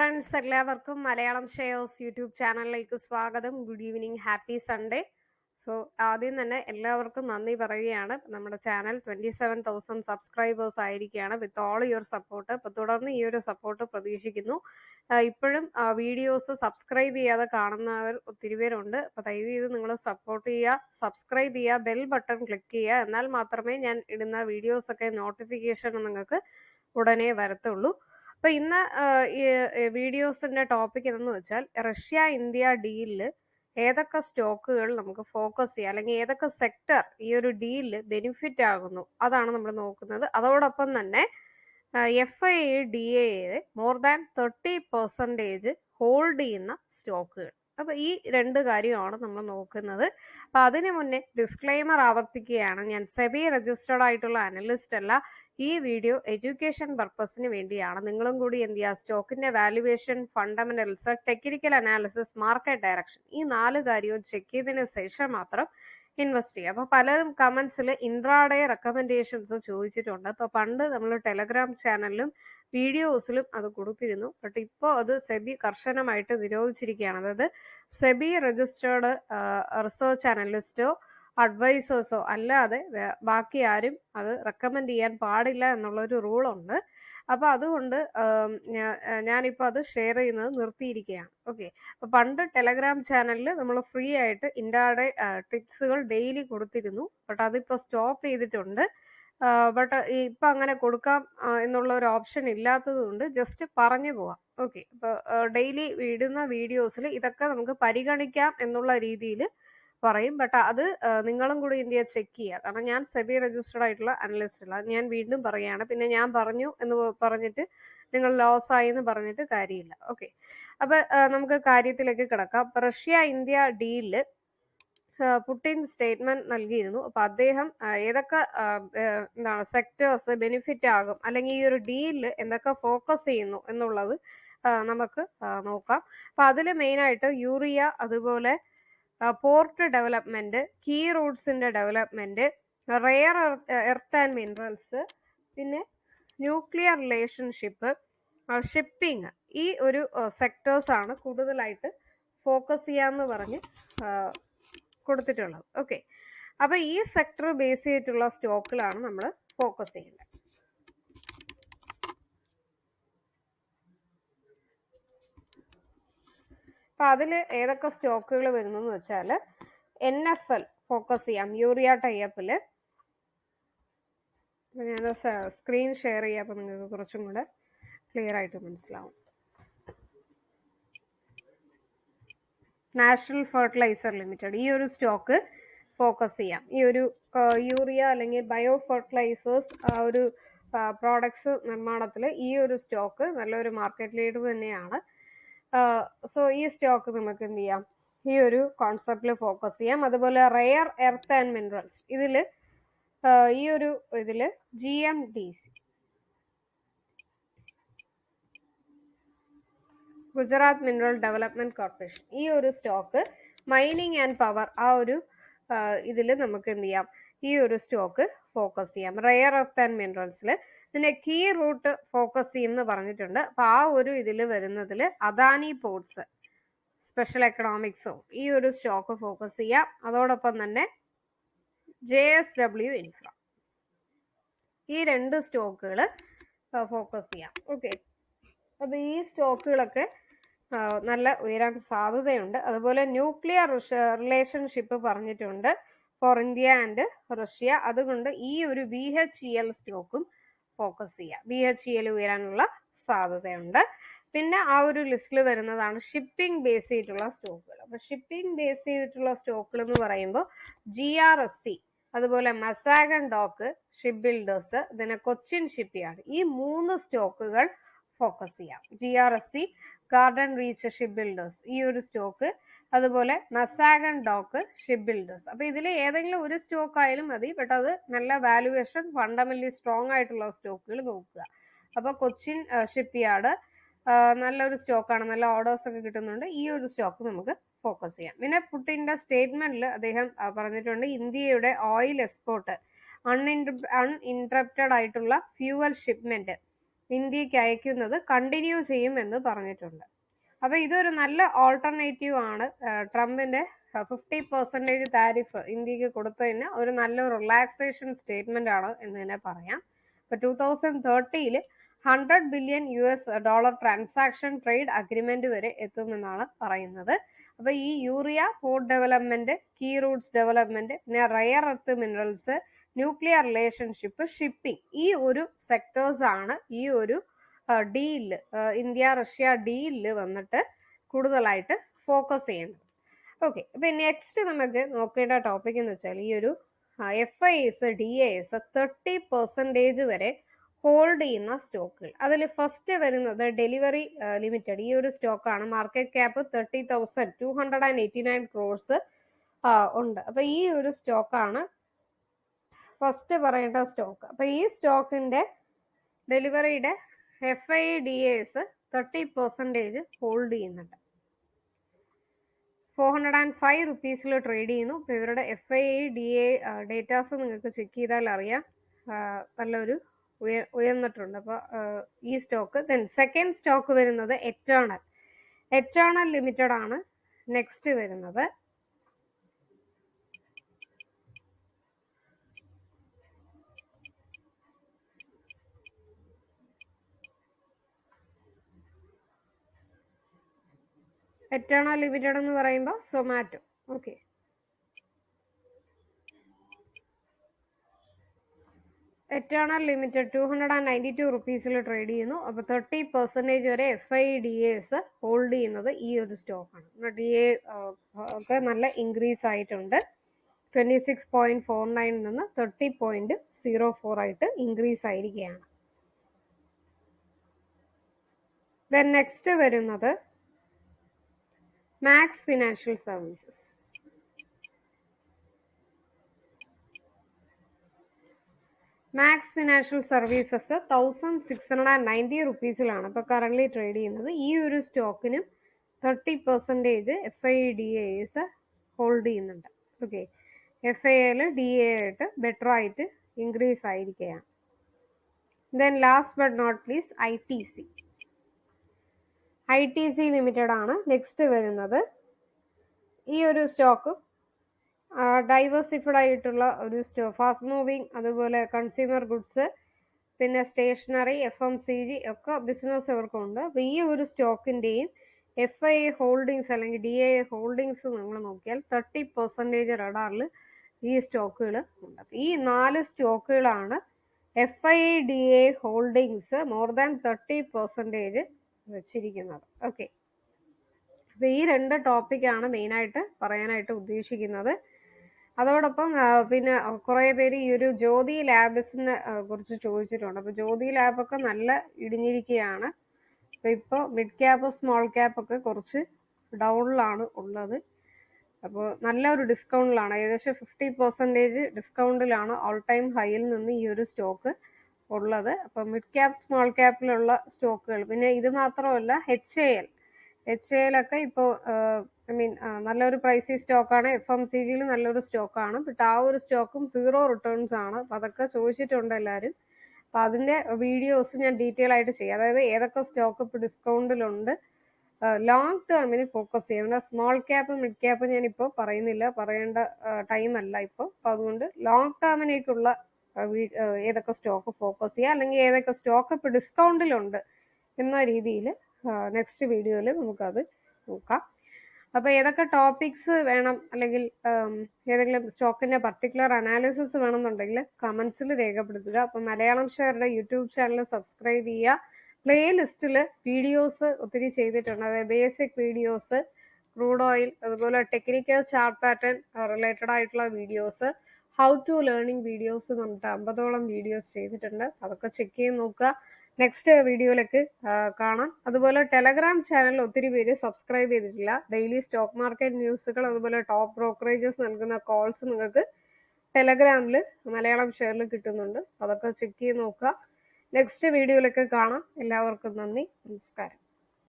Friends എല്ലാവർക്കും Malayalam shares YouTube ചാനലിലേക്ക് സ്വാഗതം. Good evening happy Sunday. So ആദ്യം തന്നെ എല്ലാവർക്കും നന്ദി പറയുകയാണ്. നമ്മുടെ channel twenty seven thousand subscribers ആയിരിക്കുകയാണ് വിത്ത് ഓൾ യുവർ സപ്പോർട്ട് അപ്പോൾ തുടർന്ന് ഈ ഒരു സപ്പോർട്ട് പ്രതീക്ഷിക്കുന്നു. ഇപ്പോഴും വീഡിയോസ് സബ്സ്ക്രൈബ് ചെയ്യാതെ കാണുന്നവർ ഒത്തിരി പേരുണ്ട്. അപ്പോൾ ദയവ് ചെയ്ത് നിങ്ങൾ സപ്പോർട്ട് ചെയ്യുക സബ്സ്ക്രൈബ് ചെയ്യുക ബെൽ ബട്ടൺ ക്ലിക്ക് ചെയ്യുക. എന്നാൽ മാത്രമേ ഞാൻ ഇടുന്ന വീഡിയോസ് ഒക്കെ നോട്ടിഫിക്കേഷൻ നിങ്ങൾക്ക് ഉടനെ വരത്തുള്ളൂ. അപ്പൊ ഇന്ന് വീഡിയോസിന്റെ ടോപ്പിക് എന്തെന്ന് വെച്ചാൽ റഷ്യ ഇന്ത്യ ഡീലിൽ ഏതൊക്കെ സ്റ്റോക്കുകൾ നമുക്ക് ഫോക്കസ് ചെയ്യാം അല്ലെങ്കിൽ ഏതൊക്കെ സെക്ടർ ഈ ഒരു ഡീലിൽ ബെനിഫിറ്റ് ആകുന്നു അതാണ് നമ്മൾ നോക്കുന്നത്. അതോടൊപ്പം തന്നെ F I D A more than thirty percentage hold ചെയ്യുന്ന സ്റ്റോക്കുകൾ. അപ്പൊ ഈ രണ്ട് കാര്യമാണ് നമ്മൾ നോക്കുന്നത്. അപ്പൊ അതിനു മുന്നേ ഡിസ്ക്ലെയിമർ ആവർത്തിക്കുകയാണ്. ഞാൻ സെബി രജിസ്റ്റേർഡ് ആയിട്ടുള്ള അനലിസ്റ്റ് അല്ല. ഈ വീഡിയോ എഡ്യൂക്കേഷൻ പർപ്പസിന് വേണ്ടിയാണ്. നിങ്ങളും കൂടി എന്ത് ചെയ്യുക? സ്റ്റോക്കിന്റെ valuation fundamentals technical analysis market direction ഈ നാല് കാര്യവും ചെക്ക് ചെയ്തതിന് ശേഷം മാത്രം ഇൻവെസ്റ്റ് ചെയ്യുക അപ്പൊ പലരും കമന്റ്സിൽ ഇൻട്രാഡേ റെക്കമെൻഡേഷൻസ് ചോദിച്ചിട്ടുണ്ട്. അപ്പൊ പണ്ട് നമ്മൾ ടെലഗ്രാം ചാനലിലും വീഡിയോസിലും അത് കൊടുത്തിരുന്നു. ബട്ട് ഇപ്പോൾ അത് സെബി കർശനമായിട്ട് നിരോധിച്ചിരിക്കുകയാണ്. അതായത് സെബി രജിസ്റ്റേർഡ് റിസർച്ച് അനലിസ്റ്റോ അഡ്വൈസേഴ്സോ അല്ലാതെ ബാക്കി ആരും അത് റെക്കമെൻഡ് ചെയ്യാൻ പാടില്ല എന്നുള്ളൊരു റൂളുണ്ട് അപ്പൊ അതുകൊണ്ട് ഞാനിപ്പോ അത് ഷെയർ ചെയ്യുന്നത് നിർത്തിയിരിക്കുകയാണ്. ഓക്കെ അപ്പൊ പണ്ട് ടെലഗ്രാം ചാനലിൽ നമ്മൾ ഫ്രീ ആയിട്ട് ഇന്ത്യയുടെ ടിപ്സുകൾ ഡെയിലി കൊടുത്തിരുന്നു. ബട്ട് അതിപ്പോ സ്റ്റോപ്പ് ചെയ്തിട്ടുണ്ട്. ബട്ട് ഇപ്പൊ അങ്ങനെ കൊടുക്കാം എന്നുള്ള ഒരു ഓപ്ഷൻ ഇല്ലാത്തത് കൊണ്ട് ജസ്റ്റ് പറഞ്ഞു പോവാം. ഓക്കെ ഇപ്പൊ ഡെയിലി ഇടുന്ന വീഡിയോസിൽ ഇതൊക്കെ നമുക്ക് പരിഗണിക്കാം എന്നുള്ള രീതിയിൽ പറയും. ബട്ട് അത് നിങ്ങളും കൂടി ഇന്ത്യ ചെക്ക് ചെയ്യുക കാരണം ഞാൻ സെബി രജിസ്റ്റേഡ് ആയിട്ടുള്ള അനലിസ്റ്റ് അല്ല. ഞാൻ വീണ്ടും പറയുകയാണ്. പിന്നെ ഞാൻ പറഞ്ഞു എന്ന് പറഞ്ഞിട്ട് നിങ്ങൾ ലോസ് ആയി എന്ന് പറഞ്ഞിട്ട് കാര്യമില്ല. ഓക്കെ അപ്പൊ നമുക്ക് കാര്യത്തിലേക്ക് കിടക്കാം. റഷ്യ ഇന്ത്യ ഡീലിൽ പുട്ടിൻ സ്റ്റേറ്റ്മെന്റ് നൽകിയിരുന്നു. അപ്പൊ അദ്ദേഹം ഏതൊക്കെ എന്താണ് സെക്ടേഴ്സ് ബെനിഫിറ്റ് ആകും അല്ലെങ്കിൽ ഈ ഒരു ഡീലിൽ എന്തൊക്കെ ഫോക്കസ് ചെയ്യുന്നു എന്നുള്ളത് നമുക്ക് നോക്കാം. അപ്പൊ അതിൽ മെയിനായിട്ട് യൂറിയ അതുപോലെ port development key റൂട്ട്സിന്റെ development rare earth and minerals പിന്നെ ന്യൂക്ലിയർ റിലേഷൻഷിപ്പ് ഷിപ്പിംഗ് ഈ ഒരു സെക്ടേഴ്സാണ് കൂടുതലായിട്ട് ഫോക്കസ് ചെയ്യാന്ന് പറഞ്ഞ് കൊടുത്തിട്ടുള്ളത്. ഓക്കെ. അപ്പൊ ഈ സെക്ടർ ബേസ് ചെയ്തിട്ടുള്ള സ്റ്റോക്കിലാണ് നമ്മൾ ഫോക്കസ് ചെയ്യേണ്ടത്. അപ്പൊ അതിൽ ഏതൊക്കെ സ്റ്റോക്കുകൾ വരുന്നു എന്ന് വെച്ചാൽ എൻ എഫ് എൽ ഫോക്കസ് ചെയ്യാം. യൂറിയ ടൈപ്പിൽ ഞാൻ സ്ക്രീൻ ഷെയർ ചെയ്യാം അപ്പൊ നിങ്ങൾക്ക് കുറച്ചും കൂടെ ക്ലിയർ ആയിട്ട് മനസ്സിലാവും. നാഷണൽ ഫെർട്ടിലൈസർ ലിമിറ്റഡ് ഈ ഒരു സ്റ്റോക്ക് ഫോക്കസ് ചെയ്യാം. ഈ ഒരു യൂറിയ അല്ലെങ്കിൽ ബയോ ഫെർട്ടിലൈസേഴ്സ് ആ ഒരു പ്രോഡക്ട്സ് നിർമ്മാണത്തിൽ ഈ ഒരു സ്റ്റോക്ക് നല്ലൊരു മാർക്കറ്റ് ലീഡർ തന്നെയാണ്. സോ ഈ സ്റ്റോക്ക് നമുക്ക് എന്ത് ചെയ്യാം? ഈ ഒരു കോൺസെപ്റ്റിൽ ഫോക്കസ് ചെയ്യാം. അതുപോലെ റെയർ എർത്ത് ആൻഡ് മിനറൽസ് ഇതിൽ ഈ ഒരു ഇതിൽ G M D C Gujarat Mineral Development Corporation ഈ ഒരു സ്റ്റോക്ക് മൈനിങ് ആൻഡ് പവർ ആ ഒരു ഇതിൽ നമുക്ക് എന്ത് ചെയ്യാം? ഈ ഒരു സ്റ്റോക്ക് ഫോക്കസ് ചെയ്യാം. റെയർ എർത്ത് ആൻഡ് മിനറൽസിൽ പിന്നെ കീ റൂട്ട് ഫോക്കസ് ചെയ്യും എന്ന് പറഞ്ഞിട്ടുണ്ട്. അപ്പൊ ആ ഒരു ഇതിൽ വരുന്നതിൽ അദാനി പോർട്സ് സ്പെഷ്യൽ എക്കണോമിക്സും ഈ ഒരു സ്റ്റോക്ക് ഫോക്കസ് ചെയ്യാം. അതോടൊപ്പം തന്നെ ജെ എസ് ഡബ്ല്യു ഇൻഫ്ര ഈ രണ്ട് സ്റ്റോക്കുകൾ ഫോക്കസ് ചെയ്യാം. ഓക്കെ അപ്പൊ ഈ സ്റ്റോക്കുകളൊക്കെ നല്ല ഉയരാൻ സാധ്യതയുണ്ട്. അതുപോലെ ന്യൂക്ലിയർ റിലേഷൻഷിപ്പ് പറഞ്ഞിട്ടുണ്ട്. For India and Russia. അതുകൊണ്ട് ഈ ഒരു ബി എച്ച് ഇ എൽ സ്റ്റോക്കും ഫോക്കസ് ചെയ്യാം. ബി എച്ച് ഇ എൽ ഉയരാനുള്ള സാധ്യതയുണ്ട്. പിന്നെ ആ ഒരു ലിസ്റ്റിൽ വരുന്നതാണ് ഷിപ്പിംഗ് ബേസ് ചെയ്തിട്ടുള്ള സ്റ്റോക്കുകൾ. അപ്പൊ ഷിപ്പിംഗ് ബേസ് ചെയ്തിട്ടുള്ള സ്റ്റോക്കുകൾ എന്ന് പറയുമ്പോൾ ജി ആർ എസ് സി അതുപോലെ മസാഗൺ ഡോക്ക് ഷിപ്പ് ബിൽഡേഴ്സ് പിന്നെ കൊച്ചിൻ ഷിപ്പ് യാർഡ് ഈ മൂന്ന് സ്റ്റോക്കുകൾ ഫോക്കസ് ചെയ്യാം. G R S C Garden Reach Ship Builders ഈ ഒരു സ്റ്റോക്ക് അതുപോലെ മസാഗൺ ഡോക്ക് ഷിപ്പ് ബിൽഡേഴ്സ് അപ്പൊ ഇതിൽ ഏതെങ്കിലും ഒരു സ്റ്റോക്ക് ആയാലും മതി. ബട്ട് അത് നല്ല വാല്യുവേഷൻ ഫണ്ടമെന്റലി സ്ട്രോങ് ആയിട്ടുള്ള സ്റ്റോക്കുകൾ നോക്കുക. അപ്പൊ കൊച്ചിൻ ഷിപ്പ് യാർഡ് നല്ലൊരു സ്റ്റോക്കാണ് നല്ല ഓർഡേഴ്സ് ഒക്കെ കിട്ടുന്നുണ്ട്. ഈ ഒരു സ്റ്റോക്ക് നമുക്ക് ഫോക്കസ് ചെയ്യാം. പിന്നെ പുട്ടിന്റെ സ്റ്റേറ്റ്മെന്റിൽ അദ്ദേഹം പറഞ്ഞിട്ടുണ്ട് ഇന്ത്യയുടെ ഓയിൽ എക്സ്പോർട്ട് അൺഇൻട്രപ്റ്റഡ് ആയിട്ടുള്ള ഫ്യൂവൽ ഷിപ്മെന്റ് ഇന്ത്യയ്ക്ക് അയക്കുന്നത് കണ്ടിന്യൂ ചെയ്യും എന്ന് പറഞ്ഞിട്ടുണ്ട്. അപ്പൊ ഇതൊരു നല്ല ഓൾട്ടർനേറ്റീവ് ആണ്. ട്രംപിന്റെ ഫിഫ്റ്റി പെർസെന്റേജ് താരിഫ് ഇന്ത്യയ്ക്ക് കൊടുത്തതിന് ഒരു നല്ല റിലാക്സേഷൻ സ്റ്റേറ്റ്മെന്റ് ആണ് എന്ന് തന്നെ പറയാം. ഇപ്പൊ two thousand തേർട്ടിയിൽ hundred billion U S dollar transaction trade agreement വരെ എത്തുമെന്നാണ് പറയുന്നത്. അപ്പൊ ഈ urea food development key roots development പിന്നെ rare earth minerals nuclear relationship shipping ഈ ഒരു സെക്ടേഴ്സ് ആണ് ഈ ഒരു ഡീലിൽ ഇന്ത്യ റഷ്യ ഡീലിൽ വന്നിട്ട് കൂടുതലായിട്ട് ഫോക്കസ് ചെയ്യുന്നത് ഓക്കെ അപ്പൊ നെക്സ്റ്റ് നമുക്ക് നോക്കേണ്ട ടോപ്പിക് എന്ന് വെച്ചാൽ ഈ ഒരു F I S D I S thirty percentage വരെ ഹോൾഡ് ചെയ്യുന്ന സ്റ്റോക്കുകൾ അതിൽ ഫസ്റ്റ് വരുന്നത് ഡെലിവറി ലിമിറ്റഡ് ഈ ഒരു സ്റ്റോക്കാണ് market cap thirty thousand two hundred and eighty nine crores ഉണ്ട്. അപ്പൊ ഈ ഒരു സ്റ്റോക്കാണ് ഫസ്റ്റ് പറയേണ്ട സ്റ്റോക്ക് അപ്പൊ ഈ സ്റ്റോക്കിന്റെ ഡെലിവറിയുടെ F I D S thirty percentage hold ചെയ്യുന്നുണ്ട്. ഫോർ ഹൺഡ്രഡ് ആൻഡ് ഫൈവ് റുപ്പീസിൽ ട്രേഡ് ചെയ്യുന്നു. അപ്പോൾ ഇവരുടെ F I D A datas നിങ്ങൾക്ക് ചെക്ക് ചെയ്താൽ അറിയാം. നല്ലൊരു ഉയർ ഉയർന്നിട്ടുണ്ട്. അപ്പോൾ ഈ സ്റ്റോക്ക് ദെൻ സെക്കൻഡ് സ്റ്റോക്ക് വരുന്നത് എറ്റേണൽ എറ്റേണൽ ലിമിറ്റഡ് ആണ്. നെക്സ്റ്റ് വരുന്നത് എറ്റേണൽ ലിമിറ്റഡ് എന്ന് പറയുമ്പോൾ Zomato okay Eternal Limited two hundred and ninety two റുപ്പീസിൽ trade ചെയ്യുന്നു. അപ്പോൾ തേർട്ടി പെർസെന്റേജ് വരെ F I D S hold ചെയ്യുന്നത് ഈ ഒരു സ്റ്റോക്കാണ് ഡി എ ഒക്കെ നല്ല ഇൻക്രീസ് ആയിട്ടുണ്ട്. Twenty six point four nine നിന്ന് തേർട്ടി പോയിന്റ് സീറോ ഫോർ ആയിട്ട് ഇൻക്രീസ് ആയിരിക്കുകയാണ്. ദെൻ നെക്സ്റ്റ് വരുന്നത് Max Financial Services Max Financial Services thousand six hundred and ninety റുപ്പീസിലാണ് ഇപ്പോൾ കറന്റ്ലി ട്രേഡ് ചെയ്യുന്നത്. ഈ ഒരു സ്റ്റോക്കിനും thirty percentage F I D S hold ചെയ്യുന്നുണ്ട്. Okay F I L D A ആയിട്ട് better ആയിട്ട് ഇൻക്രീസ് ആയിരിക്കുകയാണ്. Then last but not least I T C I T C Limited ആണ് next വരുന്നത്. ഈ ഒരു സ്റ്റോക്ക് ഡൈവേഴ്സിഫൈഡ് ആയിട്ടുള്ള ഒരു സ്റ്റോ ഫാസ്റ്റ് മൂവിങ് അതുപോലെ കൺസ്യൂമർ ഗുഡ്സ് പിന്നെ stationery F M C G ഒക്കെ ബിസിനസ് ഇവർക്കുണ്ട്. അപ്പോൾ ഈ ഒരു സ്റ്റോക്കിന്റെയും എഫ് ഐ എ ഹോൾഡിങ്സ് അല്ലെങ്കിൽ ഡി ഐ ഹോൾഡിങ്സ് നിങ്ങൾ നോക്കിയാൽ തേർട്ടി പെർസെന്റേജ് റഡാറിൽ ഈ സ്റ്റോക്കുകൾ ഉണ്ട്. ഈ നാല് സ്റ്റോക്കുകളാണ് F I D A holdings more than thirty percentage വെച്ചിരിക്കുന്നത്. ഓക്കെ അപ്പൊ ഈ രണ്ട് ടോപ്പിക്കാണ് മെയിനായിട്ട് പറയാനായിട്ട് ഉദ്ദേശിക്കുന്നത്. അതോടൊപ്പം പിന്നെ കുറേ പേര് ഈ ഒരു ജ്യോതി ലാബ്സിനെ കുറിച്ച് ചോദിച്ചിട്ടുണ്ട്. അപ്പൊ ജ്യോതി ലാബൊക്കെ നല്ല ഇടിഞ്ഞിരിക്കുകയാണ് അപ്പൊ ഇപ്പോൾ മിഡ് ക്യാപ്പ് സ്മോൾ ക്യാപ്പ് ഒക്കെ കുറച്ച് ഡൗണിലാണ് ഉള്ളത്. അപ്പോൾ നല്ല ഒരു ഡിസ്കൗണ്ടിലാണ് ഏകദേശം ഫിഫ്റ്റി പെർസെന്റേജ് ഡിസ്കൗണ്ടിലാണ് ഓൾ ടൈം ഹൈയിൽ നിന്ന് ഈ ഒരു സ്റ്റോക്ക് ഉള്ളത്. അപ്പോൾ മിഡ് ക്യാപ്പ് സ്മോൾ ക്യാപ്പിലുള്ള സ്റ്റോക്കുകൾ. പിന്നെ ഇത് മാത്രമല്ല H A L H A എല്ലൊക്കെ ഇപ്പോൾ ഐ മീൻ നല്ലൊരു പ്രൈസി സ്റ്റോക്കാണ് എഫ് എം സി ജിയിൽ നല്ലൊരു സ്റ്റോക്കാണ് ബട്ട് ആ ഒരു സ്റ്റോക്കും സീറോ റിട്ടേൺസ് ആണ്. അപ്പം അതൊക്കെ ചോദിച്ചിട്ടുണ്ട് എല്ലാവരും. അപ്പം അതിന്റെ വീഡിയോസ് ഞാൻ ഡീറ്റെയിൽ ആയിട്ട് ചെയ്യാം. അതായത് ഏതൊക്കെ സ്റ്റോക്ക് ഇപ്പോൾ ഡിസ്കൗണ്ടിലുണ്ട് ലോങ് ടേമിന് ഫോക്കസ് ചെയ്യണം സ്മോൾ ക്യാപ്പ് മിഡ് ക്യാപ്പ് ഞാൻ ഇപ്പോൾ പറയുന്നില്ല. പറയേണ്ട ടൈം അല്ല ഇപ്പോൾ അപ്പോൾ അതുകൊണ്ട് ലോങ് ടേമിനേക്കുള്ള ഏതൊക്കെ സ്റ്റോക്ക് ഫോക്കസ് ചെയ്യുക അല്ലെങ്കിൽ ഏതൊക്കെ സ്റ്റോക്ക് ഇപ്പോൾ ഡിസ്കൗണ്ടിലുണ്ട് എന്ന രീതിയിൽ നെക്സ്റ്റ് വീഡിയോയിൽ നമുക്കത് നോക്കാം. അപ്പോൾ ഏതൊക്കെ ടോപ്പിക്സ് വേണം അല്ലെങ്കിൽ ഏതെങ്കിലും സ്റ്റോക്കിന്റെ പർട്ടിക്കുലർ അനാലിസിസ് വേണമെന്നുണ്ടെങ്കിൽ കമന്റ്സിൽ രേഖപ്പെടുത്തുക. അപ്പോൾ മലയാളം ഷെയറുടെ യൂട്യൂബ് ചാനൽ സബ്സ്ക്രൈബ് ചെയ്യുക. പ്ലേ ലിസ്റ്റിൽ വീഡിയോസ് ഒത്തിരി ചെയ്തിട്ടുണ്ട്. അതായത് ബേസിക് വീഡിയോസ് ക്രൂഡ് ഓയിൽ അതുപോലെ ടെക്നിക്കൽ ചാർട്ട് പാറ്റേൺ റിലേറ്റഡ് ആയിട്ടുള്ള videos how to learning videos പറഞ്ഞിട്ട് അമ്പതോളം വീഡിയോസ് ചെയ്തിട്ടുണ്ട്. അതൊക്കെ ചെക്ക് ചെയ്ത് നോക്കുക. നെക്സ്റ്റ് വീഡിയോയിലേക്ക് കാണാം. അതുപോലെ ടെലഗ്രാം ചാനൽ ഒത്തിരി പേര് സബ്സ്ക്രൈബ് ചെയ്തിട്ടില്ല. ഡെയിലി സ്റ്റോക്ക് മാർക്കറ്റ് ന്യൂസുകൾ അതുപോലെ ടോപ്പ് ബ്രോക്കറേജസ് നൽകുന്ന കോൾസ് നിങ്ങൾക്ക് ടെലഗ്രാമിൽ മലയാളം ഷെയറിൽ കിട്ടുന്നുണ്ട്. അതൊക്കെ ചെക്ക് ചെയ്ത് നോക്കുക. നെക്സ്റ്റ് വീഡിയോയിലൊക്കെ കാണാം. എല്ലാവർക്കും നന്ദി. നമസ്കാരം.